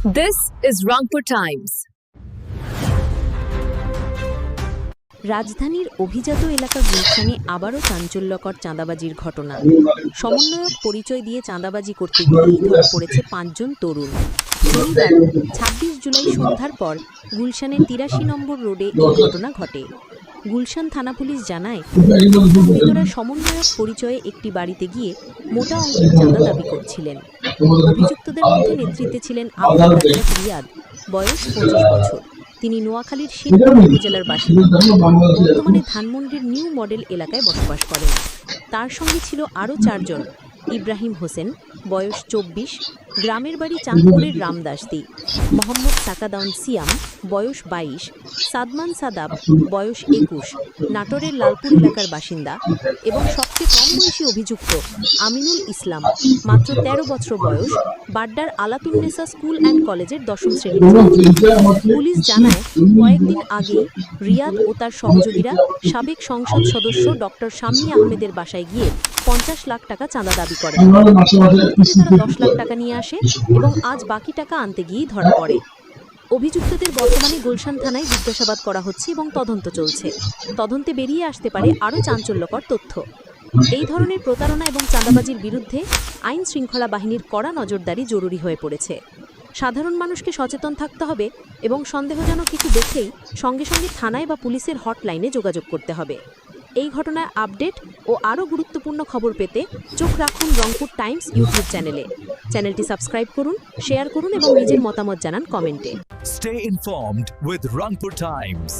This is Rangpur Times. রাজধানীর অভিজাত এলাকা গুলশানে আবারও চাঞ্চল্যকর চাঁদাবাজির ঘটনা। সমন্বয়ক পরিচয় দিয়ে চাঁদাবাজি করতে গিয়ে ধরা পড়েছে পাঁচজন তরুণ। শনিবার, ছাব্বিশ জুলাই সন্ধ্যার পর গুলশানের তিরাশি নম্বর রোডে এই ঘটনা ঘটে। গুলশান থানা পুলিশ জানায় সমন্বয়ক পরিচয়ে একটি বাড়িতে গিয়ে মোটা অঙ্কের চাঁদা দাবি করছিলেন। অভিযুক্তদের মধ্যে নেতৃত্বে ছিলেন আব্দুল রাজ্জাক রিয়াদ বয়স পঁচিশ বছর। তিনি নোয়াখালীর শিবপুর উপজেলার বাসিন্দা। বর্তমানে ধানমন্ডির নিউ মডেল এলাকায় বসবাস করেন। তার সঙ্গে ছিল আরও চারজন। ইব্রাহিম হোসেন বয়স চব্বিশ গ্রামের বাড়ি চাঁদপুরের রামদাসদি মোহাম্মদ সাকাদাউন সিয়াম, বয়স বাইশ। সাদমান সাদাব, বয়স একুশ। নাটোরের লালপুর এলাকার বাসিন্দা এবং সবচেয়ে কম বয়সী অভিযুক্ত আমিনুল ইসলাম। মাত্র তেরো বছর বয়স, বাড্ডার আলাতুন্নেসা স্কুল অ্যান্ড কলেজের দশম শ্রেণির পুলিশ জানায়, কয়েকদিন আগে রিয়াদ ও তার সহযোগীরা সাবেক সংসদ সদস্য ডক্টর শামী আহমেদের বাসায় গিয়ে পঞ্চাশ লাখ টাকা চাঁদা দাবি করে। তারা দশ লাখ টাকা নিয়ে আসে এবং আজ বাকি টাকা আনতে গিয়েই ধরা পড়ে। অভিযুক্তদের বর্তমানে গুলশান থানায় জিজ্ঞাসাবাদ করা হচ্ছে এবং তদন্ত চলছে। তদন্তে বেরিয়ে আসতে পারে আরও চাঞ্চল্যকর তথ্য। এই ধরনের প্রতারণা এবং চাঁদাবাজির বিরুদ্ধে আইন শৃঙ্খলা বাহিনীর কড়া নজরদারি জরুরি হয়ে পড়েছে। সাধারণ মানুষকে সচেতন থাকতে হবে এবং সন্দেহজনক কিছু দেখেই সঙ্গে সঙ্গে থানায় বা পুলিশের হটলাইনে যোগাযোগ করতে হবে। এই ঘটনায় আপডেট ও আরও গুরুত্বপূর্ণ খবর পেতে চোখ রাখুন রংপুর টাইমস ইউটিউব চ্যানেলে চ্যানেলটি সাবস্ক্রাইব করুন, শেয়ার করুন এবং নিজের মতামত জানান কমেন্টে Stay informed with Rangpur Times.